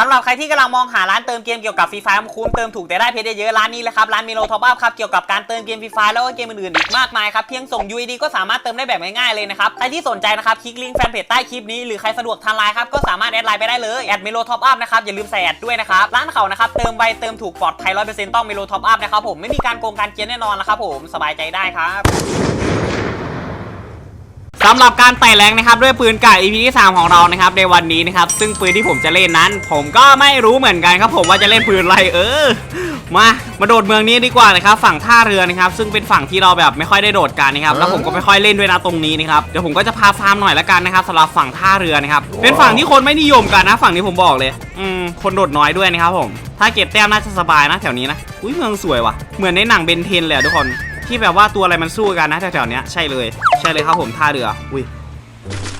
สำหรับใครที่กำลังมองหาร้านเติมเกมเกี่ยวกับฟรีไฟคุ้มเติมถูกแต่ได้เพชรเยอะๆร้านนี้เลยครับร้านมิโลท็อปอัพครับเกี่ยวกับการเติมเกมฟรีไฟแล้วก็เกมอื่นๆอีกมากมายครับเพียงส่ง UID ก็สามารถเติมได้แบบง่ายๆเลยนะครับใครที่สนใจนะครับคลิกลิงก์แฟนเพจใต้คลิปนี้หรือใครสะดวกทางไลน์ครับก็สามารถแอดไลน์ไปได้เลยแอดมิโลท็อปอัพนะครับอย่าลืมใส่แอดด้วยนะครับร้านเขานะครับเติมไวเติมถูกปลอดภัยร้อยเปอร์เซ็นต์ต้องมิโลท็อปอัพนะครับผมไม่มีการโกงการเกียนแน่นอนนะครับผมสบายใจได้ครับ สำหรับการไต่แรงนะครับด้วยปืนกา EP ที่3ของเรานะครับในวันนี้นะครับซึ่งปืนที่ผมจะเล่นนั้น ผมก็ไม่รู้เหมือนกันครับผมว่าจะเล่นปืนอะไรเออมามาโดดเมืองนี้ดีกว่านะครับฝั่งท่าเรือนะครับซึ่งเป็นฝั่งที่เราแบบไม่ค่อยได้โดดกันนะครับแล้วผมก็ไม่ค่อยเล่นด้วยนะตรงนี้นะครับเดี๋ยวผมก็จะพาฟาร์มหน่อยละกันนะครับสำหรับฝั่งท่าเรือนะครับเป็นฝั่งที่คนไม่นิยมกันนะ ฝั่งนี้ผมบอกเลยอืมคนโดดน้อยด้วยนะครับผมถ้าเก็บแต้มน่าจะสบายนะแถวนี้นะอุ้ยเมืองสวยว่ะเหมือนในหนังเบนเทนเลยอะทุกคน ที่แบบว่าตัวอะไรมันสู้กันนะแถวๆเนี้ยใช่เลยใช่เลยครับผมท่าเรืออุ้ย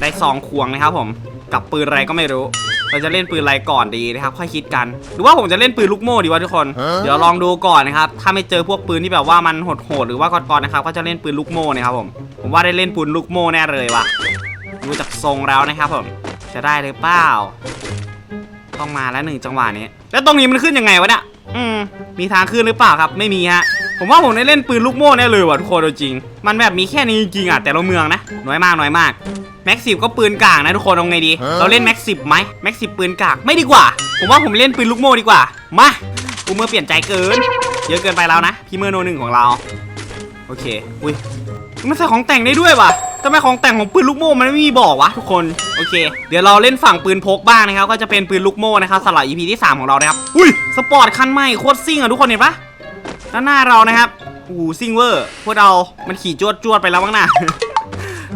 ได้ซองควงนะครับผมกับปืนอะไรก็ไม่รู้ เราจะเล่นปืนอะไรก่อนดีนะครับ ค่อยคิดกัน หรือว่าผมจะเล่นปืนลูกโม่ดีวะทุกคน เดี๋ยวลองดูก่อนนะครับ ถ้าไม่เจอพวกปืนที่แบบว่ามันโหดๆหรือว่าก่อนๆนะครับ ก็จะเล่นปืนลูกโม่นะครับผม ผมว่าได้เล่นปืนลูกโม่แน่เลยว่ะ ดูจากทรงแล้วนะครับผม จะได้หรือเปล่า ต้องมาแล้วหนึ่งจังหวะนี้ แล้วตรงนี้มันขึ้นยังไงวะเนี่ย อืม มีทางขึ้นหรือเปล่าครับ ไม่มีฮะ ผมว่าผมได้เล่นปืนลูกโม่แน่เลยว่ะทุกคนเอาจริง มันแบบมีแค่นี้จริงๆอะแต่ละเมืองนะน้อยมากน้อยมากแม็กสิบก็ปืนกากนะทุกคนเอาไงดี เราเล่นแม็กสิบไหมแม็กสิบปืนกากไม่ดีกว่า ผมว่าผมเล่นปืนลูกโม่ดีกว่า มากูเมื่อเปลี่ยนใจเกิน เยอะเกินไปแล้วนะพี่เมื่อโนหนึ่งของเรา โอเคอุ้ยมันใส่ของแต่งได้ด้วยว่ะทำไมของแต่งของปืนลูกโม่มันไม่มีบอกวะทุกคนโอเค เดี๋ยวเราเล่นฝั่งปืนพกบ้างนะครับก็จะเป็นปืนลูกโม่นะครับสำหรับ EP ที่ 3 ของเรานะครับอุ้ยสปอร์ตคันใหม่โคตรซิ่งอะทุกคนเห็นปะ ด้านหน้าเรานะครับอู้ซิงเวอร์พวกเรา มันขี่จวดจวดๆไปแล้วมั้งนะ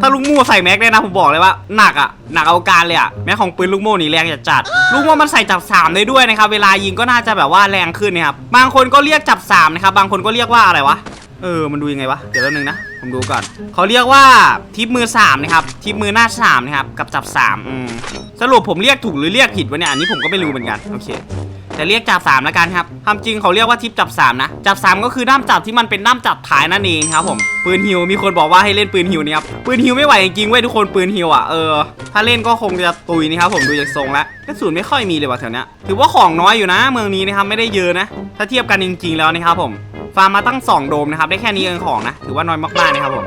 ถ้าลูกโม่ใส่แม็กได้นะผมบอกเลยว่าหนักอะหนักเอาการเลยอะแม็กของปืนลูกโม่นี่แรงจัดจัดๆลูกโม่มันใส่จับสามได้ด้วยนะครับเวลายิงก็น่าจะแบบว่าแรงขึ้นนะครับบางคนก็เรียกจับสามนะครับบางคนก็เรียกว่าอะไรวะเออมันดูยังไงวะเดี๋ยวแป๊บนึงนะผมดูก่อนเขาเรียกว่าทิปมือสามนะครับทิปมือหน้าสามนะครับกับจับสามอืมสรุปผมเรียกถูกหรือเรียกผิดวะเนี่ยอันนี้ผมก็ไม่รู้เหมือนกันโอเค จะเรียกจับสามแล้วกันครับความจริงเขาเรียกว่าทิปจับสามนะ จับสามก็คือด้ามจับที่มันเป็นด้ามจับท้ายนั่นเองครับผมปืนฮิวมีคนบอกว่าให้เล่นปืนฮิวนี่ครับปืนฮิวไม่ไหวจริงๆเว้ยทุกคนปืนฮิวอะเออถ้าเล่นก็คงจะตุยนี่ครับผมดูจากทรงแล้วกระสุนไม่ค่อยมีเลยว่ะแถวเนี้ยถือว่าของน้อยอยู่นะ เมืองนี้นะครับไม่ได้เยอะนะ ถ้าเทียบกันจริง ๆ แล้วนะครับผมฟาร์มมาตั้งสองโดมนะครับได้แค่นี้เองของนะ ถือว่าน้อยมากๆนะครับผม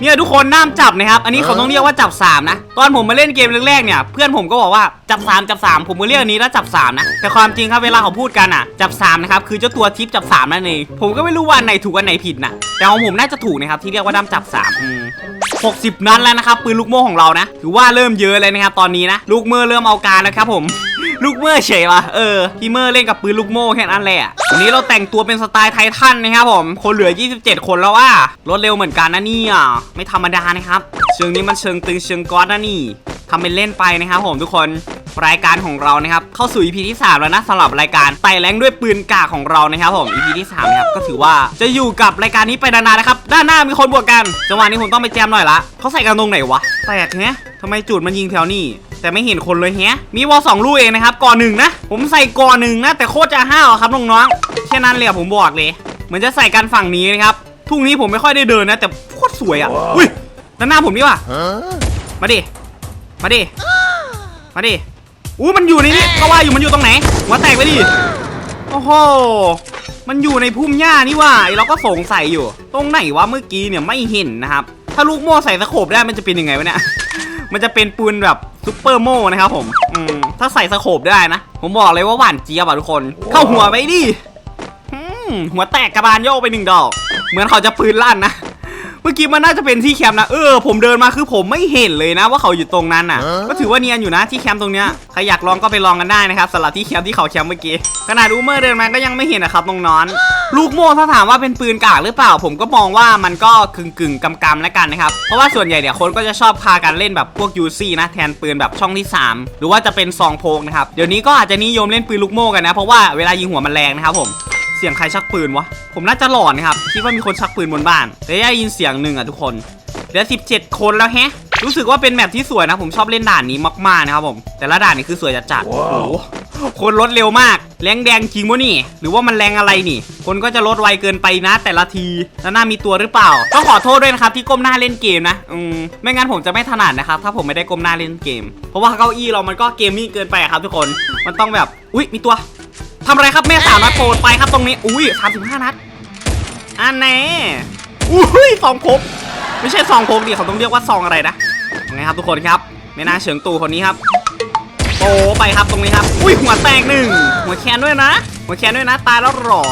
เนี่ยทุกคนน้ามจับนะครับ อันนี้เขาต้องเรียกว่าจับ3นะ ตอนผมมาเล่นเกมแรกๆเนี่ย เพื่อนผมก็บอกว่าจับ3จับ3ผมก็เรียกอันนี้แล้วจับ3นะ แต่ความจริงครับเวลาเขาพูดกันอะ จับ3นะครับ คือเจ้าตัวทิปจับ3นั่นเอง ผมก็ไม่รู้ว่าอันไหนถูกอันไหนผิดนะ แต่ของผมน่าจะถูกนะครับที่เรียกว่าด้ามจับ3อืม60 นัดแล้วนะครับปืนลูกโม่ของเรานะ ถือว่าเริ่มเยอะเลยนะครับตอนนี้นะ ลูกเมื่อเริ่มเอาการแล้วครับผม ลูกเมื่อเฉยวะเออพี่เมื่อเล่นกับปืนลูกโม่แค่นั้นแหละวันนี้เราแต่งตัวเป็นสไตล์ไททันนะครับผม คนเหลือ 27 คนแล้วว่ารถเร็วเหมือนกันนะนี่ยไม่ธรรมดานะครับ เชิงนี้มันเชิงตึงเชิงก๊อตนะนี่ทำเป็นเล่นไปนะครับผมทุกคนรายการของเรานะครับเข้าสู่ EP ที่ 3 แล้วนะสำหรับรายการไต่แรงด้วยปืนกากของเรานะครับผม EP ที่3นะครับก็ถือว่าจะอยู่กับรายการนี้ไปนานๆนะครับ ด้านหน้ามีคนบวกกันจังหวะนี้ผมต้องไปแจมหน่อยละเขาใส่กันตรงไหนวะแปลกแฮะทำไมจุดมันยิงแถวนี้ แต่ไม่เห็นคนเลยแฮะมีวอลสองลูกเองนะครับก่อนหนึ่งนะ ผมใส่ก่อนหนึ่งนะ แต่โคตรจะห้าวอะครับน้องๆแค่นั้นเลยอะผมบอกเลย เหมือนจะใส่กันฝั่งนี้นะครับทุ่งนี้ผมไม่ค่อยได้เดินนะ แต่โคตรสวยอะอุ้ยด้านหน้าผมนี่ว่ะมาดิมาดิมาดิอู้มันอยู่ในนี้ก็ว่าอยู่มันอยู่ตรงไหนหัวแตกไปดิโอ้โหมันอยู่ในพุ่มหญ้านี่ว่าไอ้เราก็สงสัยอยู่ ตรงไหนวะเมื่อกี้เนี่ยไม่เห็นนะครับ ถ้าลูกโม่ใส่สโคบได้มันจะเป็นยังไงวะเนี่ย มันจะเป็นปืนแบบซุปเปอร์โม่นะครับผมอืมถ้าใส่สโคบได้นะ ผมบอกเลยว่าหวานเจี๊ยบอะทุกคน เข้าหัวไปดิอืมหัวแตกกระบาลโยกไปหนึ่งดอก เหมือนเขาจะปืนลั่นนะ เมื่อกี้มันน่าจะเป็นที่แคมป์นะ เออ ผมเดินมาคือผมไม่เห็นเลยนะ ว่าเขาอยู่ตรงนั้นน่ะ ก็ถือว่าเนียนอยู่นะที่แคมป์ตรงเนี้ย ใครอยากลองก็ไปลองกันได้นะครับสำหรับที่แคมป์ที่เขาแคมป์เมื่อกี้ ขนาดอูเมอร์เดินมาก็ยังไม่เห็นนะครับน้องนอน ลูกโม่ถ้าถามว่าเป็นปืนกากหรือเปล่า ผมก็มองว่ามันก็กึ่งกึ่งๆกำกำๆแล้วกันนะครับ เพราะว่าส่วนใหญ่เนี่ยคนก็จะชอบพากันเล่นแบบพวกยูซี่นะแทนปืนแบบช่องที่ 3 หรือว่าจะเป็นซองโพกนะครับ เดี๋ยวนี้ก็อาจจะนิยมเล่นปืนลูกโม่กันนะ เพราะว่าเวลายิงหัวมันแรงนะครับผม เสียงใครชักปืนวะ ผมน่าจะหลอนนะครับ คิดว่ามีคนชักปืนบนบ้านแต่ได้ยินเสียงหนึ่งอะทุกคนเหลือ17 คนแล้วแฮะ รู้สึกว่าเป็นแมปที่สวยนะ ผมชอบเล่นด่านนี้มากๆนะครับผม แต่ละด่านนี่คือสวยจัดๆโอ้โหคนลดเร็วมาก แรงแดงจริงวะนี่ หรือว่ามันแรงอะไรนี่ คนก็จะลดไวเกินไปนะ แต่ละที แล้วหน้ามีตัวหรือเปล่า ต้องขอโทษด้วยนะครับที่ก้มหน้าเล่นเกมนะ อืม ไม่งั้นผมจะไม่ถนัดนะครับ ถ้าผมไม่ได้ก้มหน้าเล่นเกม เพราะว่าเก้าอี้เรามันก็เกมมิ่งเกินไปอะครับทุกคน มันต้องแบบ อุ๊ย มีตัว ทำอะไรครับแม่สาวนัดโปรดไปครับตรงนี้ อุ้ยสามสิบห้านัดอันแน่อุ้ยซองพกไม่ใช่ซองพกดิเขาต้องเรียกว่าซองอะไรนะยังไงครับทุกคนครับไม่น่าเฉิงตูคนนี้ครับโปไปครับตรงนี้ครับ อุ้ยหัวแตกหนึ่งหัวแคนด้วยนะ หัวแคนด้วยนะ ตายแล้วเหรอ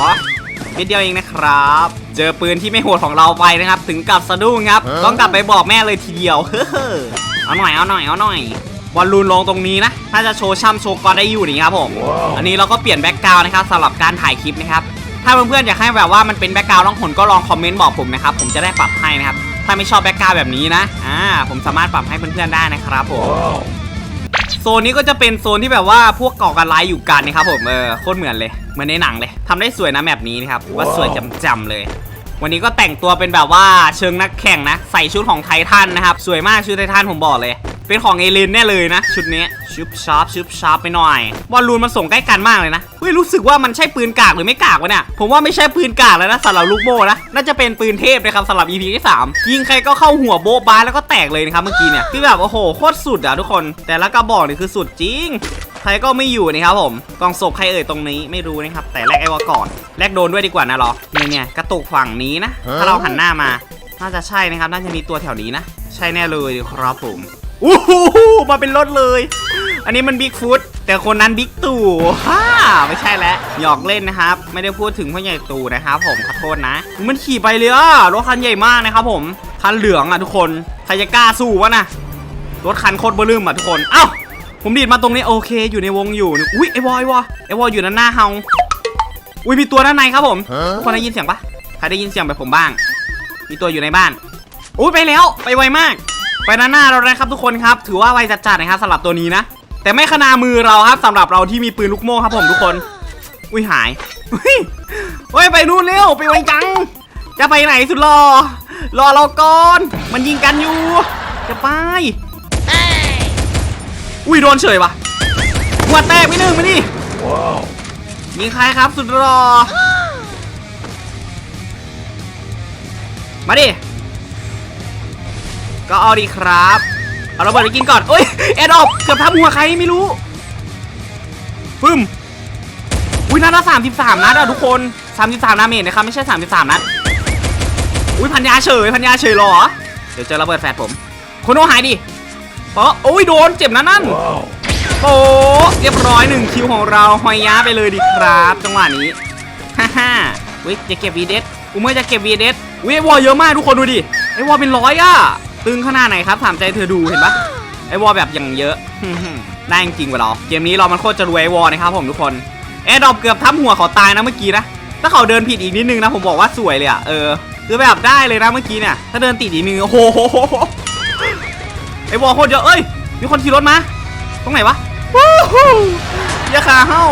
นิดเดียวเองนะครับ เจอปืนที่ไม่โหดของเราไปนะครับ ถึงกับสะดุ้งครับ ต้องกลับไปบอกแม่เลยทีเดียวเฮ้อเอาหน่อยเอาหน่อยเอาหน่อย บอลลูนลงตรงนี้นะน่าจะโชว์ช่ำโชว์กรได้อยู่นี่ครับผมอันนี้เราก็เปลี่ยนแบ็กกราวน์นะครับสำหรับการถ่ายคลิปนะครับถ้าเพื่อนๆอยากให้แบบว่ามันเป็นแบ็กกราวด์ล่องหนก็ลองคอมเมนต์บอกผมนะครับผมจะได้ปรับให้นะครับถ้าไม่ชอบแบ็กกราวด์แบบนี้นะอ่าผมสามารถปรับให้เพื่อนๆได้นะครับผมโซนนี้ก็จะเป็นโซนที่แบบว่าพวกก่อการร้ายอยู่กันนะครับผมเออโคตรเหมือนเลยเหมือนในหนังเลยทำได้สวยนะแบบนี้นะครับว่าสวยจำๆเลยวันนี้ก็แต่งตัวเป็นแบบว่าเชิงนักแข่งนะ ใส่ชุดของไททันนะครับ สวยมากชุดไททันผมบอกเลย เป็นของเอเลนแน่เลยนะ ชุดนี้ชุบชาร์ปชุบชาร์ปไปหน่อยบอลลูนมันส่งใกล้กันมากเลยนะเฮ้ยรู้สึกว่ามันใช่ปืนกากหรือไม่กากวะเนี่ยผมว่าไม่ใช่ปืนกากแล้วนะสำหรับลูกโม่นะน่าจะเป็นปืนเทพนะครับสำหรับ EP ที่3ยิงใครก็เข้าหัวโบ๊ะบ้าแล้วก็แตกเลยนะครับเมื่อกี้เนี่ยคือแบบโอ้โหโคตรสุดอะทุกคน แต่ละกระบอกนี่คือสุดจริงใครก็ไม่อยู่นะครับผมกองศพใครเอ่ยตรงนี้ไม่รู้นะครับแต่แลกไอ้วอก่อนแลกโดนด้วยดีกว่านะเหรอเนี่ยเนี่ยกระตุกฝั่งนี้นะถ้าเราหันหน้ามา น่าจะใช่นะครับน่าจะมีตัวแถวนี้นะ ใช่แน่เลยครับผม อู้หูมาเป็นรถเลย อันนี้มันบิ๊กฟุตแต่คนนั้นบิ๊กตู่ฮ่าไม่ใช่แล้วหยอกเล่นนะครับ ไม่ได้พูดถึงพ่อใหญ่ตู่นะครับผมขอโทษนะ มันขี่ไปเลยอะรถคันใหญ่มากนะครับผมคันเหลืองอะทุกคนใครจะกล้าสู้วะนะรถคันโคตรเบลืมอะทุกคนเอ้าผมดีดมาตรงนี้โอเค อยู่ในวงอยู่อุ้ยไอวอไอวอไอวออยู่ด้านหน้าเฮาอุ้ยมีตัวด้านในครับผมทุกคนได้ยินเสียงปะใครได้ยินเสียงแบบผมบ้าง มีตัวอยู่ในบ้านอุ้ยไปแล้วไปไวมาก ไปด้านหน้าเรานะครับทุกคนครับ ถือว่าไวจัดๆนะครับสำหรับตัวนี้นะ แต่ไม่ขนามือเราครับสำหรับเราที่มีปืนลูกโม่ครับผมทุกคน อุ้ยหายอุ้ยเฮ้ยไปนู่นเร็วไปไวจัง จะไปไหนสุดรอ รอเราก่อนมันยิงกันอยู่ จะไปอุ้ยโดนเฉยวะหัวแตกไปหนึ่งมาดิยิงใครครับสุดรอ มาดิ ก็เอาดีครับ เอาระเบิดไปกินก่อนเอ้ยแอดออฟเกือบทับหัวใครไม่รู้ปึ้มอุ้ยนัดละสามสิบสามนัดอะทุกคนสามสิบสามนาเมจนะครับไม่ใช่สามสิบสามนัดอุ้ยพันยาเฉยพันยาเฉยเหรอ เดี๋ยวเจอระเบิดแฟดผมโคโนหายดิเปาะโอ้ยโดนเจ็บนะนั่นโอ้เรียบร้อยหนึ่งคิวของเราหอยยาไปเลยดีครับ จังหวะนี้ฮ่าฮ่าอุ้ยจะเก็บวีเดสกูเมื่อจะเก็บวีเดสอุ้ยไอวอลเยอะมากทุกคนดูดิไอวอลเป็นร้อยอะ ตึงขนาดไหนครับถามใจเธอดูเห็นปะไอวอลแบบอย่างเยอะได้จริงๆว่ะเราเกมนี้เรามันโคตรจะรวยวอลนะครับผมทุกคนแอดดอปเกือบทับหัวเขาตายนะเมื่อกี้นะถ้าเขาเดินผิดอีกนิดนึงนะผมบอกว่าสวยเลยอะเออคือแบบได้เลยนะเมื่อกี้เนี่ยถ้าเดินติดอีกนึงโอ้โหไอวอลโคตรเยอะเอ้ยมีคนขี่รถมาตรงไหนวะวู้ฮู้อย่าขาเฮ้า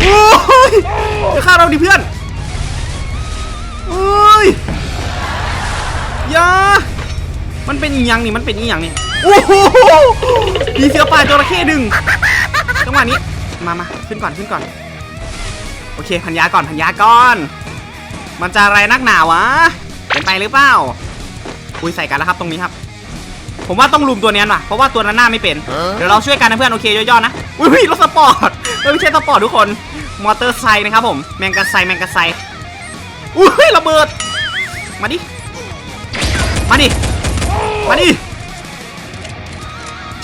โอ้ยจะฆ่าเราดิเพื่อนโอ้ยอย่า มันเป็นอีหยังนี่มันเป็นอีหยังนี่โอ้โหมีเสือป่าจระเข้ดึงจังหวะนี้มามาขึ้นก่อนขึ้นก่อน โอเคพันยาก่อนพันยาก่อน มันจะอะไรนักหนาวะเป็นไปหรือเปล่าคุยใส่กันแล้วครับตรงนี้ครับ ผมว่าต้องลุมตัวเนี้ยว่ะเพราะว่าตัวนั้นหน้าไม่เป็น เดี๋ยวเราช่วยกันนะเพื่อนโอเคย่อๆนะอุ้ยรถสปอร์ตเอ้ยไม่ใช่สปอร์ตทุกคนมอเตอร์ไซค์นะครับผมแมงกะไซแมงกะไซอุ้ยระเบิด มาดิ มาดิ มาดิ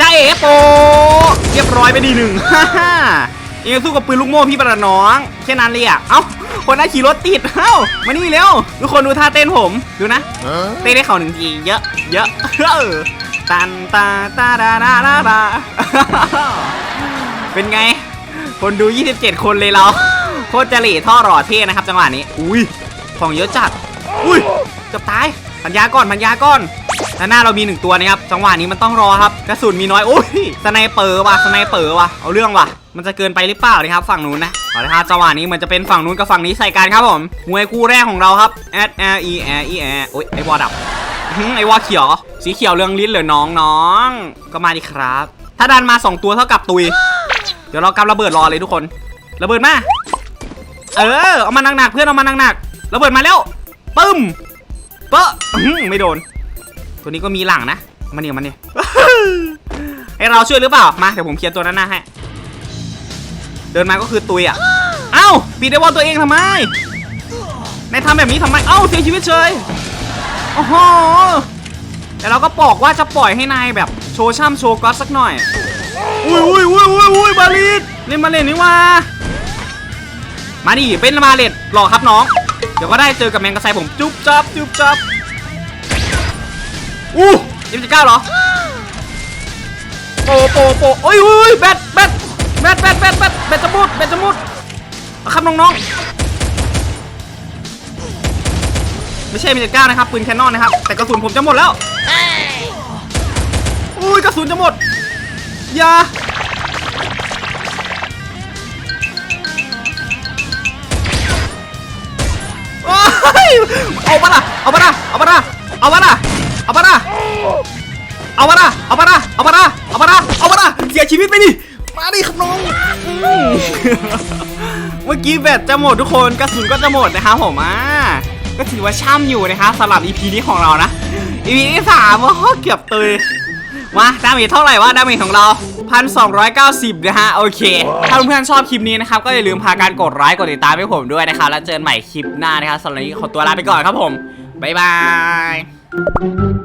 จ้าเอโปเรียบร้อยไปดีหนึ่งฮ่าฮ่ายังสู้กับปืนลูกโม่พี่ประน้องแค่นั้นเลยอะเอ้าคนนั้นขี่รถติดเอ้ามานี่เร็วทุกคนดูท่าเต้นผมดูนะเต้นได้เข่าหนึ่งทีเยอะ เยอะเออตันตาตาดาดาดาดาเป็นไง คนดู 27 คนเลยเราโคตรจะหล่ท่อหล่อเท่นะครับจังหวะนี้ อุ้ยของเยอะจัด อุ้ยเกือบตายพันยาก่อนพันยาก่อน ด้านหน้าเรามีหนึ่งตัวนะครับ จังหวะนี้มันต้องรอครับกระสุนมีน้อยโอ้ยสไนเปอร์ว่ะสไนเปอร์ว่ะเอาเรื่องว่ะมันจะเกินไปหรือเปล่านะครับฝั่งนู้นนะเอาละครับจังหวะนี้มันจะเป็นฝั่งนู้นกับฝั่งนี้ใส่กันครับผมมวยคู่แรกของเราครับ S L E L E L โอ้ยไอวอดับอื้อหือไอวอเขียว สีเขียวเรืองลิ้นเหรือน้องน้องก็มาดิครับ ถ้าดันมา 2 ตัวเท่ากับตุย เดี๋ยวเรากำระเบิดรอเลยทุกคนระเบิดมาเออเอามาหนักๆเพื่อนเอามาหนักๆระเบิดมาแล้วปึ้มเปอะไม่โดน ตัวนี้ก็มีหลังนะมาเนี่ยมาเนี่ยให้เราช่วยหรือเปล่า มาเดี๋ยวผมเคลียร์ตัวนั้นหน้าให้ เดินมาก็คือตุยอะ เอ้าปีดได้วอลตัวเองทำไมนายทำแบบนี้ทำไม เอ้าเสียชีวิตเฉยโอ้โหแต่เราก็บอกว่าจะปล่อยให้นายแบบโชว์ช่ำโชว์ก๊อตสักหน่อย อุ้ยอุ้ยอุ้ยอุ้ยอุ้ยบาลีดเล่นมาเล่นนี่ว่า มาดิเป็นมาเลดหล่อครับน้อง เดี๋ยวก็ได้เจอกับแมงกระไซผมจุ๊บจับจุ๊บจับ อู้ยี่สิบเก้าเหรอโปโปโปโอ้ยโอ้ยแบตแบตแบตแบตแบตแบตแบตจะมุดแบตจะมุดครับน้องๆไม่ใช่มีเจ็ดเก้านะครับปืนแคนนอนนะครับ แต่กระสุนผมจะหมดแล้วอุ้ยกระสุนจะหมดอย่าเอาปะล่ะเอาปะล่ะเอาปะล่ะเอาปะล่ะ เอาปะล่ะเอาปะล่ะเอาปะล่ะเอาปะล่ะเอาปะล่ะเอาปะล่ะเสียชีวิตไปดิ มาดิครับน้อง เมื่อกี้แบตจะหมดทุกคนกระสุนก็จะหมดนะครับผมอ่าก็ถือว่าช่ำอยู่นะครับสำหรับ EP นี้ของเรานะ EP ที่สามโอ้โหเกือบตุยมาดาเมจเท่าไหร่วะดาเมจของเรา 1,290 นะฮะ โอเค ถ้าเพื่อนๆชอบคลิปนี้นะครับ ก็อย่าลืมพาการกดไลค์กดติดตามให้ผมด้วยนะครับ แล้วเจอกันใหม่คลิปหน้านะครับสำหรับวันนี้ขอตัวลาไปก่อนครับผม บ๊ายบาย